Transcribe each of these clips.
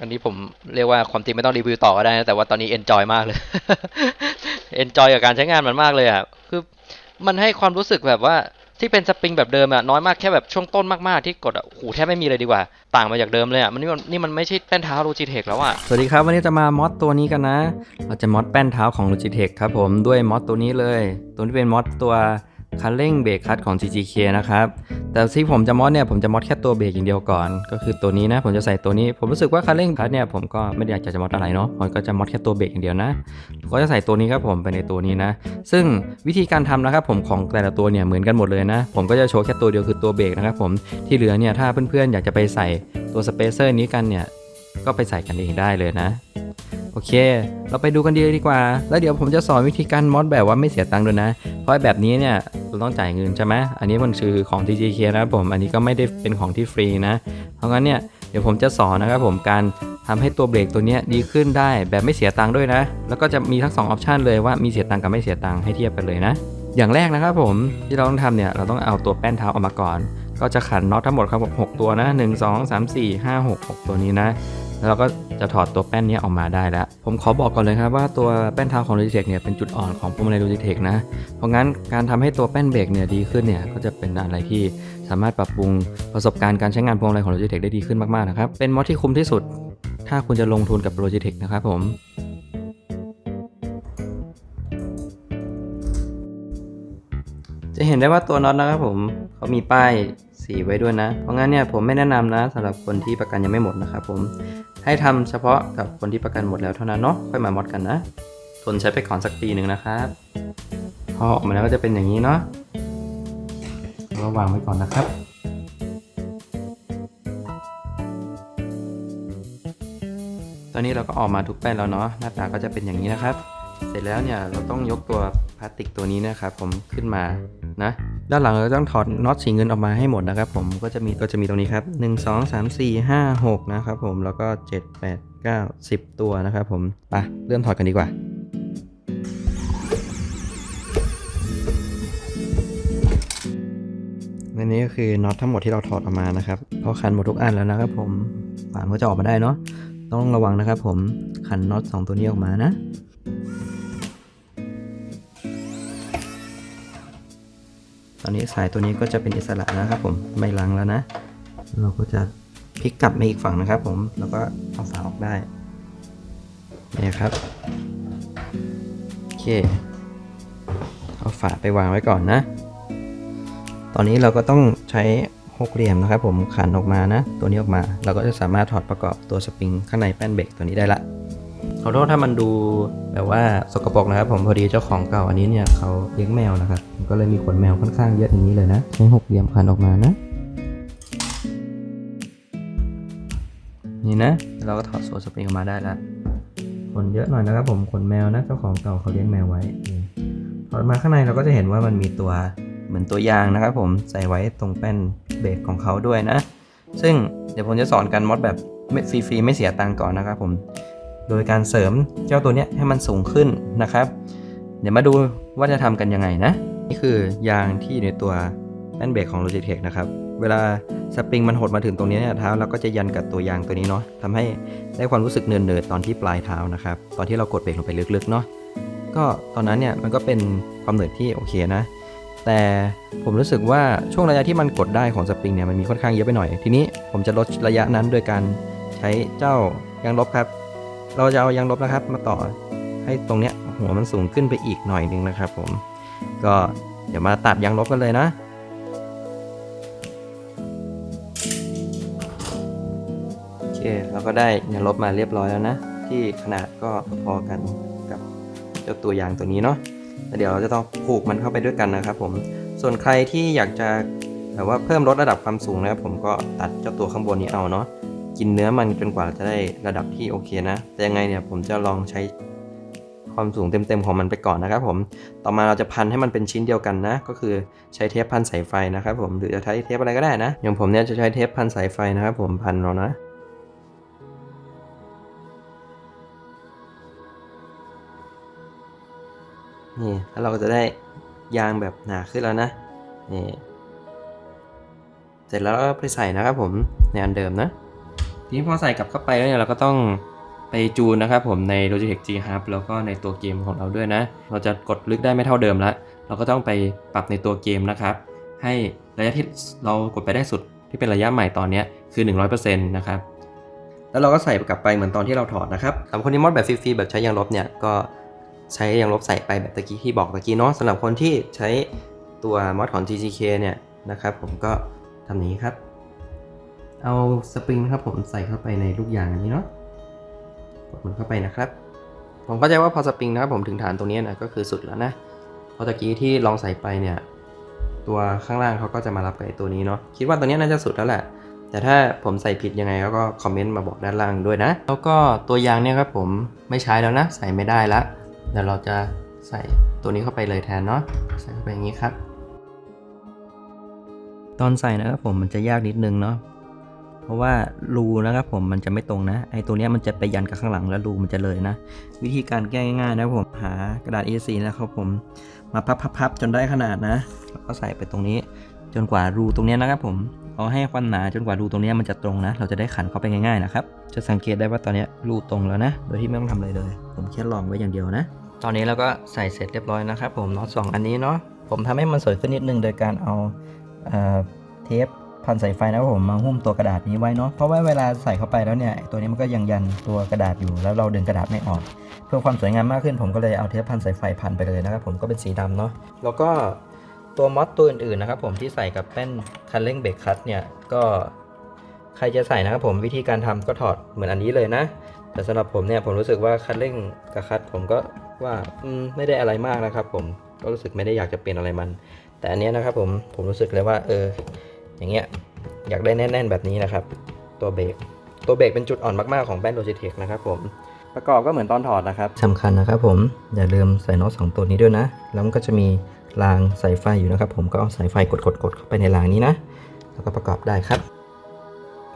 อันนี้ผมเรียกว่าความจริงไม่ต้องรีวิวต่อก็ได้นะแต่ว่าตอนนี้เอนจอยมากเลยเอนจอยกับการใช้งานมันมากเลยอะคือมันให้ความรู้สึกแบบว่าที่เป็นสปริงแบบเดิมอะน้อยมากแค่แบบช่วงต้นมากๆที่กดอะโอ้โหแทบไม่มีเลยดีกว่า ต่างมาจากเดิมเลยอะมันนี่มันนี่มันไม่ใช่แป้นเท้าโลจิเทคแล้วอะสวัสดีครับ วันนี้จะมามอดตัวนี้กันนะ เราจะมอดแป้นเท้าของ Logitech ครับผมด้วยมอดตัวนี้เลย ตัวนี้เป็นมอดตัว คันเร่งเบรกคัดของ GGK นะครับ แต่ที่ผมจะมอดเนี่ยผมจะมอดแค่ตัวเบรกอย่างเดียวก่อน ก็คือตัวนี้นะ ผมจะใส่ตัวนี้ ผมรู้สึกว่าคันเร่งคัดเนี่ยผมก็ไม่ได้อยากจะมอดอะไรเนาะ ผมก็จะมอดแค่ตัวเบรกอย่างเดียวนะ ก็จะใส่ตัวนี้ครับผมไปในตัวนี้นะ ซึ่งวิธีการทำนะครับผมของแต่ละตัวเนี่ยเหมือนกันหมดเลยนะ ผมก็จะโชว์แค่ตัวเดียวคือตัวเบรกนะครับผม ที่เหลือเนี่ยถ้าเพื่อนๆอยากจะไปใส่ตัวสเปเซอร์นี้กันเนี่ย ก็ไปใส่กันเองได้เลยนะโอเค เราไปดูกันดีดีกว่า แล้วเดี๋ยวผมจะสอนวิธีการมอดแบบว่าไม่เสียตังค์ด้วยนะ เพราะแบบนี้เนี่ย เราต้องจ่ายเงินใช่ไหมอันนี้มันคือของ TGK นะครับผม อันนี้ก็ไม่ได้เป็นของที่ฟรีนะ เพราะงั้นเนี่ยเดี๋ยวผมจะสอนนะครับผมการทำให้ตัวเบรกตัวนี้ดีขึ้นได้แบบไม่เสียตังค์ด้วยนะ แล้วก็จะมีทั้ง2องออปชันเลยว่ามีเสียตังค์กับไม่เสียตังค์ให้เทียบกันเลยนะ อย่างแรกนะครับผมที่เราต้องทำเนี่ยเราต้องเอาตัวแป้นเท้าออกมาก่อน ก็จะขันน็อตทั้งหมดครับผมหกตัวนะ 1 2 3 4 5 6 6 ตัวนี้นะ แล้วเราก็จะถอดตัวแป้นนี้ออกมาได้แล้ว ผมขอบอกก่อนเลยครับว่าตัวแป้นเท้าของ Logitech เนี่ยเป็นจุดอ่อนของพวงมาลัย Logitech นะ เพราะงั้นการทำให้ตัวแป้นเบรกเนี่ยดีขึ้นเนี่ยก็จะเป็นอะไรที่สามารถปรับปรุงประสบการณ์การใช้งานพวงมาลัยของ Logitech ได้ดีขึ้นมากๆนะครับ เป็นมอดที่คุ้มที่สุด ถ้าคุณจะลงทุนกับ Logitech นะครับผมจะเห็นได้ว่าตัวน็อตนะครับผมเขามีป้าย สีไว้ด้วยนะ เพราะงั้นเนี่ยผมไม่แนะนำนะสำหรับคนที่ประกันยังไม่หมดนะครับผมให้ทำเฉพาะกับคนที่ประกันหมดแล้วเท่านั้นเนาะค่อยมามอดกันนะทนใช้ไปก่อนสักปีหนึ่งนะครับพอออกมาแล้วก็จะเป็นอย่างนี้เนาะก็วางไว้ก่อนนะครับตอนนี้เราก็ออกมาทุกแป้นแล้วเนาะหน้าตาก็จะเป็นอย่างนี้นะครับ ร็จแล้วเนี่ยเราต้องยกตัวพลาสติกตัวนี้นะครับผมขึ้นมานะด้านหลังเราต้องถอดน็อตสีเงินออกมาให้หมดนะครับผมก็จะมีก็จะมีตรงนี้ครับ 1 2 3 4 5 6 นะครับผมแล้วก็ 7 8 9 10 ตัวนะครับผมไปเริ่มถอดกันดีกว่าอันนี้ก็คือน็อตทั้งหมดที่เราถอดออกมานะครับพอขันหมดทุกอันแล้วนะครับผมฝามันก็จะออกมาได้เนาะต้องระวังนะครับผมขันน็อตสองตัวนี้ออกมานะ อนนี้สายตัวนี้ก็จะเป็นอิสระนะครับผมไม่ลังแล้วนะ เราก็จะพลิกกลับมาอีกฝั่งนะครับ ผมแล้วก็เอาฝาออกได้นี่ครับโอเคเอาฝาไปวางไว้ก่อนนะ ตอนนี้เราก็ต้องใช้หกเหลี่ยมนะครับ ผมขันออกมานะ ตัวนี้ออกมา เราก็จะสามารถถอดประกอบตัวสปริงข้างในแป้นเบรกตัวนี้ได้ละ อโทษถ้ามันดูแบบว่าสกปรกนะครับ ผมพอดีเจ้าของเก่าอันนี้เนี่ยเขาเลี้ยงแมวนะครับก็เลยมีขนแมวค่อนข้างเยอะอย่างนี้เลยนะใช้หกเหลี่ยมขันออกมานะ นี่นะ เราก็ถอดโซ่สปริงออกมาได้ละขนเยอะหน่อยนะครับ ผมขนแมวนะเจ้าของเก่าเขาเลี้ยงแมวไว้ถอดมาข้างในเราก็จะเห็นว่ามันมีตัวเหมือนตัวยางนะครับ ผมใส่ไว้ตรงแป้นเบรกของเขาด้วยนะ ซึ่งเดี๋ยวผมจะสอนการมอดแบบฟรีๆไม่เสียตังค์ก่อนนะครับผม โดยการเสริมเจ้าตัวเนี้ยให้มันสูงขึ้นนะครับ เดี๋ยวมาดูว่าจะทำกันยังไงนะ นี่คือยางที่อยู่ในตัวแป้นเบรกของ Logitech นะครับ เวลาสปริงมันหดมาถึงตรงนี้เนี่ยเท้าเราก็จะยันกับตัวยางตัวนี้เนาะทำให้ได้ความรู้สึกเนินๆตอนที่ปลายเท้านะครับ ตอนที่เรากดเบรกลงไปลึกๆเนาะก็ตอนนั้นเนี่ยมันก็เป็นความเหนื่อยที่โอเคนะ แต่ผมรู้สึกว่าช่วงระยะที่มันกดได้ของสปริงเนี่ยมันมีค่อนข้างเยอะไปหน่อย ทีนี้ผมจะลดระยะนั้นโดยการใช้เจ้ายางลบครับ เราจะเอายางลบนะครับ มาต่อให้ตรงเนี้ยหัวมันสูงขึ้นไปอีกหน่อยหนึงนะครับ ผม ก็เดี๋ยวมาตัดยางลบกันเลยนะโอเคเราก็ได้ยางลบมาเรียบร้อยแล้วนะ ที่ขนาดก็พอกันกับเจ้าตัวยางตัวนี้เนาะแล้วเดี๋ยวเราจะต้องผูกมันเข้าไปด้วยกันนะครับผมส่วนใครที่อยากจะแบบว่าเพิ่มลดระดับความสูงนะครับผมก็ตัดเจ้าตัวข้างบนนี้เอาเนาะ กินเนื้อมันจนกว่าจะได้ระดับที่โอเคนะ แต่ยังไงเนี่ยผมจะลองใช้ความสูงเต็มๆของมันไปก่อนนะครับผม ต่อมาเราจะพันให้มันเป็นชิ้นเดียวกันนะ ก็คือใช้เทปพันสายไฟนะครับผม หรือจะใช้เทปอะไรก็ได้นะ อย่างผมเนี่ยจะใช้เทปพันสายไฟนะครับผมพันเรานะนี่แล้วเราก็จะได้ยางแบบหนาขึ้นแล้วนะ นี่ เสร็จแล้วเราก็ไปใส่นะครับผมในอันเดิมนะ ทีนี้พอใส่กลับเข้าไปแล้วเนี่ยเราก็ต้องไปจูนนะครับผมใน Logitech G Hub แล้วก็ในตัวเกมของเราด้วยนะ เราจะกดลึกได้ไม่เท่าเดิมละเราก็ต้องไปปรับในตัวเกมนะครับ ให้ระยะที่เรากดไปได้สุดที่เป็นระยะใหม่ตอนนี้คือ 100%นะครับ แล้วเราก็ใส่กลับไปเหมือนตอนที่เราถอดนะครับสำหรับคนที่มอดแบบฟรีๆแบบใช้ยางลบเนี่ยก็ใช้ยางลบใส่ไปแบบตะกี้ที่บอกตะกี้เนาะสำหรับคนที่ใช้ตัวมอดของ GGK เนี่ยนะครับผมก็ทำนี้ครับ เอาสปริงครับผมใส่เข้าไปในลูกยางอันนี้เนาะกดมันเข้าไปนะครับ ผมเข้าใจว่าพอสปริงนะครับผมถึงฐานตรงนี้นะก็คือสุดแล้วนะพราะตะกี้ที่ลองใส่ไปเนี่ยตัวข้างล่างเขาก็จะมารับกับตัวนี้เนาะคิดว่าตัวนี้น่าจะสุดแล้วแหละ แต่ถ้าผมใส่ผิดยังไงก็คอมเมนต์มาบอกด้านล่างด้วยนะ แล้วก็ตัวยางเนี่ยครับผมไม่ใช้แล้วนะ ใส่ไม่ได้ละเดี๋ยวเราจะใส่ตัวนี้เข้าไปเลยแทนเนาะใส่เข้าไปอย่างนี้ครับ ตอนใส่นะครับผมมันจะยากนิดนึงเนาะ เพราะว่ารูนะครับผมมันจะไม่ตรงนะ ไอตัวเนี้ยมันจะไปยันกับข้างหลังแล้วรูมันจะเลยนะ วิธีการแก้ง่ายๆนะผมหากระดาษ A4 นะครับผมมาพับๆๆจนได้ขนาดนะแล้วก็ใส่ไปตรงนี้ จนกว่ารูตรงเนี้ยนะครับผมเอาให้ความหนาจนกว่ารูตรงนี้มันจะตรงนะ เราจะได้ขันเข้าไปง่ายๆนะครับ จะสังเกตได้ว่าตอนนี้รูตรงแล้วนะ โดยที่ไม่ต้องทำอะไรเลย ผมแค่ลองไว้อย่างเดียวนะ ตอนนี้เราก็ใส่เสร็จเรียบร้อยนะครับผมน็อตสองอันนี้เนาะ ผมทำให้มันสวยขึ้นนิดนึงโดยการเอาเอ่อเทป พันสายไฟนะครับผมมาหุ้มตัวกระดาษนี้ไว้เนาะเพราะว่าเวลาใส่เข้าไปแล้วเนี่ยตัวนี้มันก็ยังยันตัวกระดาษอยู่ แล้วเราดึงกระดาษไม่ออก เพื่อความสวยงามมากขึ้นผมก็เลยเอาเทปพันสายไฟพันไปเลยนะครับผมก็เป็นสีดำเนาะแล้วก็ตัวมอสตัวอื่นๆนะครับผมที่ใส่กับแป้นคันเร่งเบรกคัตเนี่ยก็ใครจะใส่นะครับผมวิธีการทำก็ถอดเหมือนอันนี้เลยนะ แต่สำหรับผมเนี่ยผมรู้สึกว่าคันเร่งกับคัตผมก็ว่าไม่ได้อะไรมากนะครับผมก็รู้สึกไม่ได้อยากจะเปลี่ยนอะไรมัน แต่อันนี้นะครับผมผมรู้สึกเลยว่าเออ อย่างเงี้ยอยากได้แน่น ๆ แบบนี้นะครับ ตัวเบรกตัวเบรกเป็นจุดอ่อนมาก ๆ ของแป้น Logitech นะครับผมประกอบก็เหมือนตอนถอดนะครับสำคัญนะครับผมอย่าลืมใส่น็อตสองตัวนี้ด้วยนะ แล้วมันก็จะมีรางสายไฟอยู่นะครับ ผมก็เอาสายไฟกดๆๆเข้าไปในรางนี้นะ แล้วก็ประกอบได้ครับ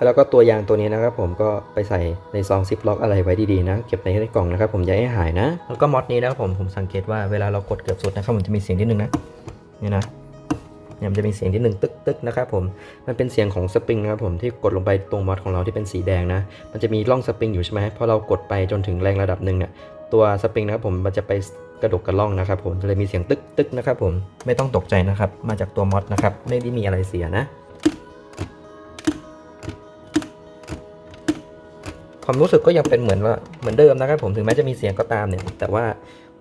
แล้วก็ตัวยางตัวนี้นะครับผมก็ไปใส่ในซองซิปล็อกอะไรไว้ดีๆนะ เก็บในในกล่องนะครับผมอย่าให้หายนะ แล้วก็มอดนี้นะครับผมผมสังเกตว่าเวลาเรากดเกือบสุดนะครับมันจะมีเสียงนิดนึงนะเนี่ยนะ เนี่ยมันจะมีเสียงนิดนึงตึกตึกๆนะครับผมมันเป็นเสียงของสปริงนะครับผมที่กดลงไปตรงมอดของเราที่เป็นสีแดงนะมันจะมีร่องสปริงอยู่ใช่ไหมพอเรากดไปจนถึงแรงระดับหนึ่งเนี่ยตัวสปริงนะครับผมมันจะไปกระดกกระล่องนะครับผมเลยมีเสียงตึกตึกๆนะครับผมไม่ต้องตกใจนะครับมาจากตัวมอดนะครับไม่ได้มีอะไรเสียนะความรู้สึกก็ยังเป็นเหมือนว่าเหมือนเดิมนะครับผมถึงแม้จะมีเสียงก็ตามเนี่ย แต่ว่า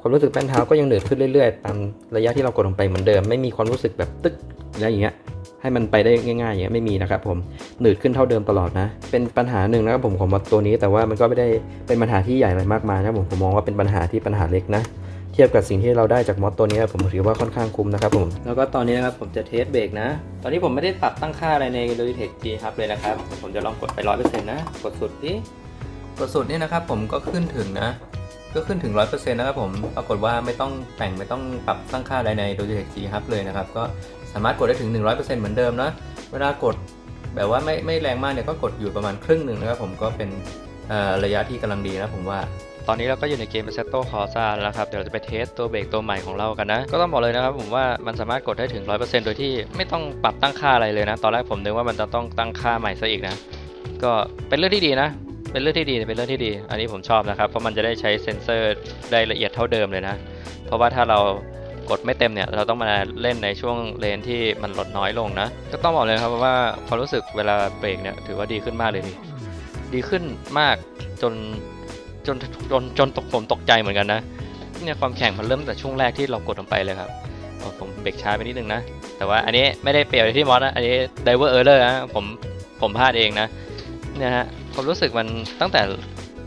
ความรู้สึกแป้นเท้าก็ยังหนืดขึ้นเรื่อยๆ ตามระยะที่เรากดลงไปเหมือนเดิม ไม่มีความรู้สึกแบบตึ๊กอะไรอย่างเงี้ยให้มันไปได้ง่ายๆอย่างเงี้ยไม่มีนะครับผมหนืดขึ้นเท่าเดิมตลอดนะ เป็นปัญหาหนึ่งนะครับผมของมอดตัวนี้แต่ว่ามันก็ไม่ได้เป็นปัญหาที่ใหญ่อะไรมากมายนะผมผมมองว่าเป็นปัญหาที่ปัญหาเล็กนะเทียบกับสิ่งที่เราได้จากมอดตัวนี้ผมถือว่าค่อนข้างคุ้มนะครับผมแล้วก็ตอนนี้นะครับผมจะเทสเบรกนะ ตอนนี้ผมไม่ได้ปรับตั้งค่าอะไรใน Logitech G Hub เลยนะครับผมจะลองกดไป100%นะกดสุดที่กดสุดนี่นะครับผมก็ขึ้นถึงนะ ก็ขึ้นถึง 100%นะครับผม ปรากฏว่าไม่ต้องแต่งไม่ต้องปรับตั้งค่าใดใน Logitech G Hub เลยนะครับ ก็สามารถกดได้ถึง 100%เหมือนเดิมนะ เวลากดแบบว่าไม่ไม่แรงมากเนี่ยก็กดอยู่ประมาณครึ่งหนึ่งนะครับผมก็เป็นระยะที่กำลังดีนะผมว่าตอนนี้เราก็อยู่ในเกม Assetto Corsa แล้วครับ เดี๋ยวเราจะไปเทสตัวเบรกตัวใหม่ของเรากันนะ ก็ต้องบอกเลยนะครับผมว่ามันสามารถกดได้ถึง 100%โดยที่ไม่ต้องปรับตั้งค่าอะไรเลยนะ ตอนแรกผมนึกว่ามันจะต้องตั้งค่าใหม่ซะอีกนะ ก็เป็นเรื่องที่ดีนะ เป็นเรื่องที่ดีเป็นเรื่องที่ดี อันนี้ผมชอบนะครับ เพราะมันจะได้ใช้เซ็นเซอร์ได้ละเอียดเท่าเดิมเลยนะ เพราะว่าถ้าเรากดไม่เต็มเนี่ย เราต้องมาเล่นในช่วงเลนที่มันลดน้อยลงนะ ก็ต้องบอกเลยครับว่าความรู้สึกเวลาเบรกเนี่ยถือว่าดีขึ้นมากเลยดีดีขึ้นมากจนจนจนจนตกผมตกใจเหมือนกันนะเนี่ยความแข่งมันเริ่มแต่ช่วงแรกที่เรากดลงไปเลยครับผมเบรกช้าไปนิดนึงนะ แต่ว่าอันนี้ไม่ได้เปรียบที่มอสนะ อันนี้ driver error นะผมผมพลาดเองนะเนี่ยฮะ ความรู้สึกมันตั้งแต่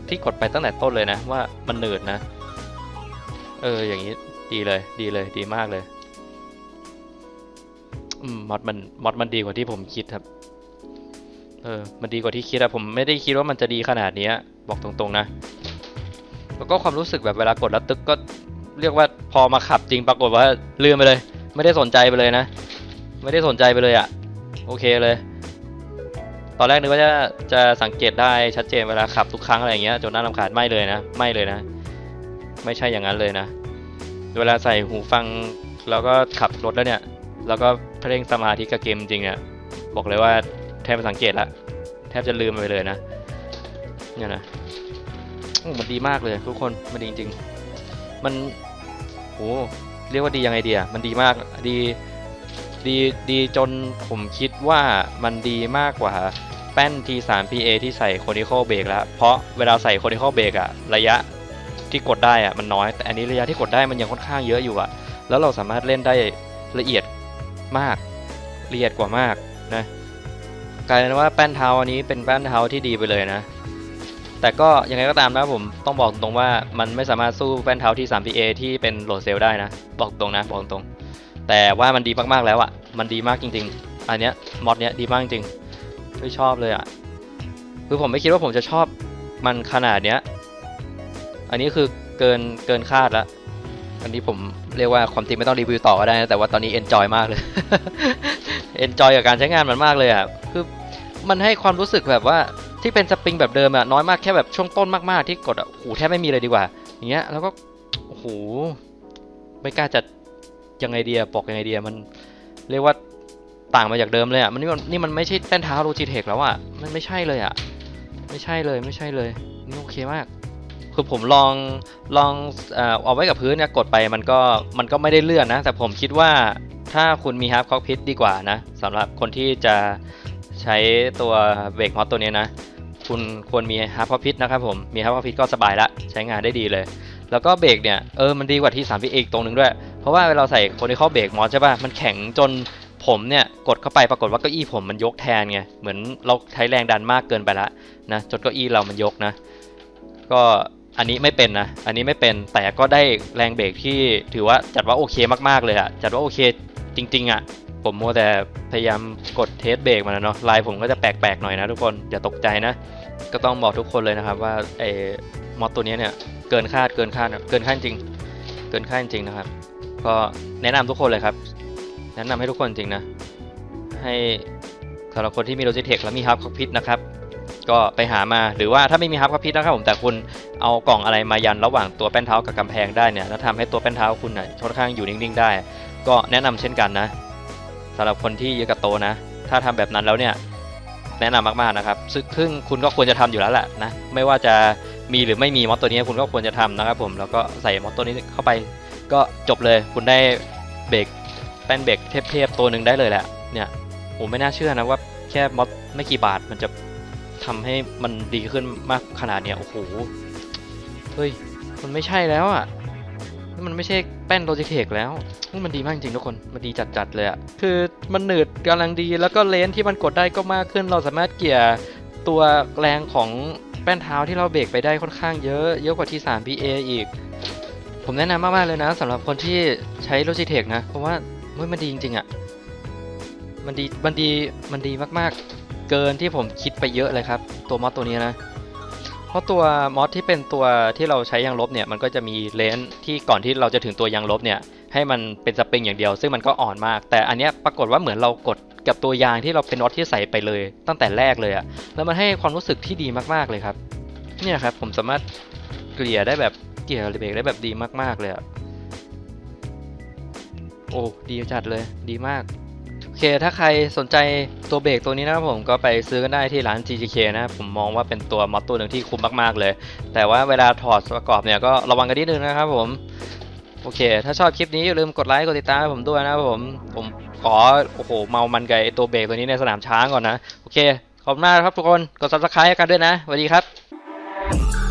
ที่กดไปตั้งแต่ต้นเลยนะ ว่ามันหนืดนะ เอออย่างนี้ดีเลย ดีเลยดีมากเลยอืมมอดมันมอดมันดีกว่าที่ผมคิดครับ เออ มันดีกว่าที่คิดอะผมไม่ได้คิดว่ามันจะดีขนาดนี้บอกตรงๆนะแล้วก็ความรู้สึกแบบเวลากดแล้วตึกก็เรียกว่าพอมาขับจริงปรากฏว่าลืมไปเลย ไม่ได้สนใจไปเลยนะ ไม่ได้สนใจไปเลยอะโอเคเลย ตอนแรกนึกว่าจะจะสังเกตได้ชัดเจนเวลาขับทุกครั้งอะไรอย่างเงี้ยจนน่ารำคาญไม่เลยนะ ไม่เลยนะ ไม่ใช่อย่างนั้นเลยนะ เวลาใส่หูฟังแล้วก็ขับรถแล้วเนี่ย แล้วก็เพ่งสมาธิกับเกมจริงเนี่ยบอกเลยว่าแทบไม่สังเกตละแทบจะลืมไปเลยนะเนี่ยนะมันดีมากเลยทุกคนมันดีจริง ๆ มันโหเรียกว่าดียังไงเดียมันดีมากดี ดีดีจนผมคิดว่ามันดีมากกว่าแป้น T3 PA ที่ใส่ conical b r a k แล้ว เพราะเวลาใส่ conical b r a k อะระยะที่กดได้อะมันน้อย แต่อันนี้ระยะที่กดได้มันยังค่อนข้างเยอะอยู่อะแล้วเราสามารถเล่นได้ละเอียดมากละเอียดกว่ามากนะกลายเป็นว่าแป้นเท้าอันนี้เป็นแป้นเท้าที่ดีไปเลยนะ แต่ก็ยังไงก็ตามนะผมต้องบอกตรงว่ามันไม่สามารถสู้แป้นเท้าที่ 3PA ที่เป็นโหลดเซลได้นะ บอกตรงนะบอกตรง แต่ว่ามันดีมากๆแล้วอะ่ะ มันดีมากจริง ๆ อันเนี้ยมอดเนี้ยดีมากจริงไม่ชอบเลยอะ่ะ คือผมไม่คิดว่าผมจะชอบมันขนาดเนี้ย อันนี้คือเกินเกินคาดละอันนี้ผมเรียกว่าความจริงไม่ต้องรีวิวต่อก็ได้นะแต่ว่าตอนนี้เอนจอยมากเลยเอนจอยกับการใช้งานมันมากเลยอะ่ะ คือมันให้ความรู้สึกแบบว่าที่เป็นสปริงแบบเดิมอะน้อยมากแค่แบบช่วงต้นมากๆที่กดอะโอ้โหแทบไม่มีเลยดีกว่า อย่างเงี้ยแล้วก็โอ้โหไม่กล้าจะ ยังไงเดียบอกยังไงเดียมันเรียกว่าต่างมาจากเดิมเลยอะมันนี่มันนี่มันไม่ใช่แป้นเท้าโลจิเทคแล้วอะมันไม่ใช่เลยอะไม่ใช่เลยไม่ใช่เลยนี่โอเคมากคือผมลองลองเอาไว้กับพื้นเนี่ยกดไปมันก็มันก็ไม่ได้เลื่อนนะ แต่ผมคิดว่าถ้าคุณมีฮาร์ c ค c กพิ t ดีกว่านะสำหรับคนที่จะใช้ตัวเบรกมอสตัวนี้นะ คุณควรมีฮาร์ c ค c กพิ t นะครับผมมีฮาร์ c ค c กพิ t ก็สบายละใช้งานได้ดีเลย แล้วก็เบรกเนี่ยเออมันดีกว่าที่3 p อีกตรงหนึงด้วย เพราะว่าเวลาใส่คนที่เข้าเบรกมอสใช่ป่ะมันแข็งจนผมเนี่ยกดเข้าไปปรากฏว่าเก้าอี้ผมมันยกแทนไงเหมือนเราใช้แรงดันมากเกินไปละนะจนเก้าอี้เรามันยกนะ ก็อันนี้ไม่เป็นนะ อันนี้ไม่เป็นแต่ก็ได้แรงเบรกที่ถือว่าจัดว่าโอเคมากๆเลยอะจัดว่าโอเคจริง ๆอะผมมัวแต่พยายามกดเทสเบรกมาแล้วเนาะลายผมก็จะแปลกๆหน่อยนะทุกคนอย่าตกใจนะ ก็ต้องบอกทุกคนเลยนะครับว่าไอ มอดตัวนี้เนี่ยเกินคาดเกินคาดเกินคาดจริง เกินคาดจริงนะครับ ก็แนะนำทุกคนเลยครับ แนะนำให้ทุกคนจริงนะ ให้สำหรับคนที่มี Logitech แล้วมีฮับคอกพิทนะครับ ก็ไปหามาหรือว่าถ้าไม่มีฮับคอกพิทนะครับผมแต่คุณเอากล่องอะไรมายันระหว่างตัวแป้นเท้ากับกำแพงได้เนี่ยแล้วทำให้ตัวแป้นเท้าคุณน่ะค่อนข้างอยู่นิ่งๆ ได้ ก็แนะนำเช่นกันนะสำหรับคนที่เยึดกับโตนะ ถ้าทำแบบนั้นแล้วเนี่ยแนะนำมากๆนะครับซึ่งซึ่งคุณก็ควรจะทำอยู่แล้วแหละนะไม่ว่าจะ มีหรือไม่มีมอสตัวนี้คุณก็ควรจะทำนะครับผมแล้วก็ใส่มอสตัวนี้เข้าไป ก็จบเลยคุณได้เบรกแป้นเบรกเทพๆตัวหนึ่งได้เลยแหละเนี่ยผมไม่น่าเชื่อนะว่าแค่มอสไม่กี่บาทมันจะทำให้มันดีขึ้นมากขนาดเนี้ยโอ้โหเฮ้ยมันไม่ใช่แล้วอะนี่มันไม่ใช่แป้นโลจิเทคแล้วนี่มันดีมากจริงๆทุกคน มันดีจัดๆเลยอะคือมันหนืดกำลังดี แล้วก็เลนที่มันกดได้ก็มากขึ้น เราสามารถเกี่ยตัวแรงของ แป้นเท้าที่เราเบรกไปได้ค่อนข้างเยอะ เยอะกว่าที่3 PA อีก ผมแนะนำมาก ๆ เลยนะสำหรับคนที่ใช้ Logitech นะ เพราะว่ามันดีจริง ๆอะ่ะ มันดี มันดี มันดีมาก ๆ เกินที่ผมคิดไปเยอะเลยครับ ตัวมอสตัวนี้นะ เพราะตัวมอสที่เป็นตัวที่เราใช้ยางลบเนี่ย มันก็จะมีเลนส์ที่ก่อนที่เราจะถึงตัวยางลบเนี่ย ให้มันเป็นสปริงอย่างเดียว ซึ่งมันก็อ่อนมาก แต่อันเนี้ยปรากฏว่าเหมือนเรากด กับตัวยางที่เราเป็นน็อตที่ใส่ไปเลย ตั้งแต่แรกเลยอะแล้วมันให้ความรู้สึกที่ดีมากๆเลยครับ เนี่ยครับผมสามารถเกลี่ยได้แบบเกลี่ยเบรกได้แบบดีมากๆเลยอะโอ้ดีจัดเลยดีมากโอเค ถ้าใครสนใจตัวเบรกตัวนี้นะครับผมก็ไปซื้อกันได้ที่ร้าน GGK นะผมมองว่าเป็นตัวมอตตัวหนึ่งที่คุ้มมากๆเลย แต่ว่าเวลาถอดประกอบเนี่ยก็ระวังกันนิดนึงนะครับผม โอเค ถ้าชอบคลิปนี้อย่าลืมกดไลค์กดติดตามให้ผมด้วยนะครับผมผม ขอโอ้โหเมามันกับไอตัวเบรกตัวนี้ในสนามช้างก่อนนะ โอเค ขอบคุณมากครับทุกคน กด subscribe กันด้วยนะสวัสดีครับ